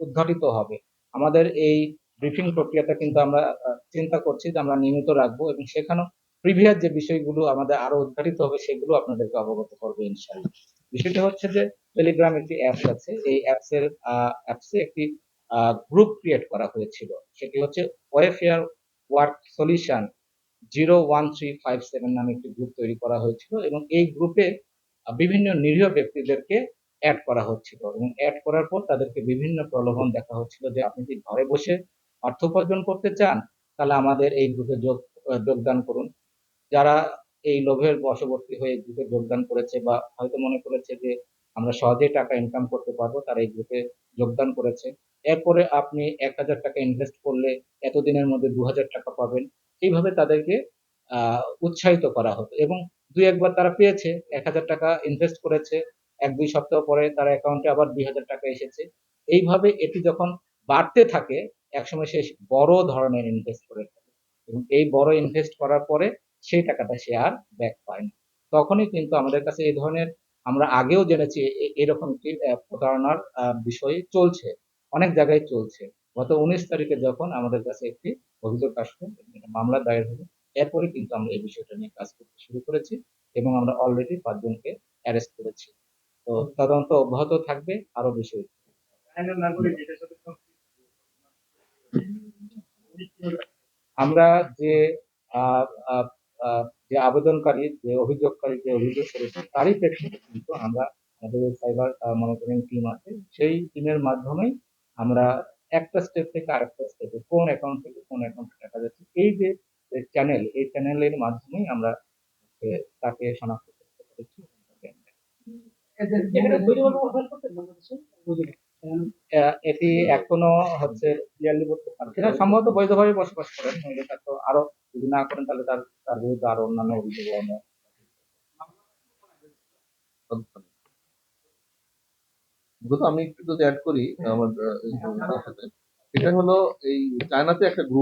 উদ্ঘাটিত হবে। আমাদের এই ব্রিফিং প্রক্রিয়াটা কিন্তু আমরা চিন্তা করছি যে আমরা নিয়মিত রাখব এবং সেখানেও প্রিভিয়াস যে বিষয়গুলো আমাদের আরও উদ্ঘাটিত হবে সেগুলো আপনাদেরকে অবগত করব ইনশাআল্লাহ। বিষয়টা হচ্ছে যে টেলিগ্রাম একটি অ্যাপস আছে। এই অ্যাপস এর অ্যাপসে একটি গ্রুপ ক্রিয়েট করা হয়েছিল। সেটি হচ্ছে welfare work solution zero one three five seven নামে একটি গ্রুপ তৈরি করা হয়েছিল এবং এই গ্রুপে বিভিন্ন নিরীহ ব্যক্তিদেরকে অ্যাড করা হচ্ছিল এবং অ্যাড করার পর তাদেরকে বিভিন্ন প্রলোভন দেখা হচ্ছিল যে আপনি কি ঘরে বসে অর্থ উপার্জন করতে চান, তাহলে আমাদের এই গ্রুপে যোগ যোগদান করুন। যারা এই লোভের বশবর্তী হয়ে গ্রুপে যোগদান করেছে বা হয়তো মনে করেছে যে আমরা সহজে টাকা ইনকাম করতে পারব, তারা এই গ্রুপে যোগদান করেছে। এরপরে আপনি এক হাজার টাকা ইনভেস্ট করলে এতদিনের মধ্যে দু হাজার টাকা পাবেন। এইভাবে তাদেরকে উৎসাহিত করা হতো এবং দুই একবার তারা পেয়েছে, এক হাজার টাকা ইনভেস্ট করেছে। এক দুই সপ্তাহ পরে তার অ্যাকাউন্টে আবার দুই হাজার টাকা এসেছে। এইভাবে এটি যখন বাড়তে থাকে, একসময় সে বড় ধরনের ইনভেস্ট করে থাকে। এবং এই বড় ইনভেস্ট করার পরে সেই টাকাটা সে আর ব্যাক পায় না। তখনই কিন্তু আমাদের কাছে এই ধরনের আমরা আগেও জেনেছি এরকম একটি প্রতারণার বিষয় চলছে। অনেক জায়গায় চলছে। গত উনিশ তারিখে যখন আমাদের কাছে একটি অভিযোগ আসলো মামলা দায়ের হলো, এরপরে কিন্তু আমরা এই বিষয়টা নিয়ে কাজ করতে শুরু করেছি এবং আমরা অলরেডি পাঁচজনকে অ্যারেস্ট করেছি। তো তদন্ত অব্যাহত থাকবে আরও বিষয় আমরা যে যে আবেদনকারী যে অভিযোগকারী যে অভিযোগ করেছে তারই প্রেক্ষিতে কিন্তু আমরা আমাদের সাইবার মনিটরিং টিম আছে সেই টিমের মাধ্যমেই আমরা একটা স্টেপ থেকে আরেকটা স্টেপে কোন অ্যাকাউন্ট থেকে কোন অ্যাকাউন্টে টাকা যাচ্ছে এই যে চ্যানেল এই চ্যানেলের মাধ্যমেই আমরা তাকে শনাক্ত করতে পেরেছি। এটি এখনও হচ্ছে ক্লিয়ারলি বলতে পারছি। না সম্ভবত বৈধভাবে বসবাস করেন নইলে তার তো আরও যদি না করেন তাহলে তার তার বিরুদ্ধে আরও অন্যান্য অভিযোগ মূলত আমি একটু যদি অ্যাড করি আমার সাথে। এটা হলো এই চায়নাতে একটা গ্রুপ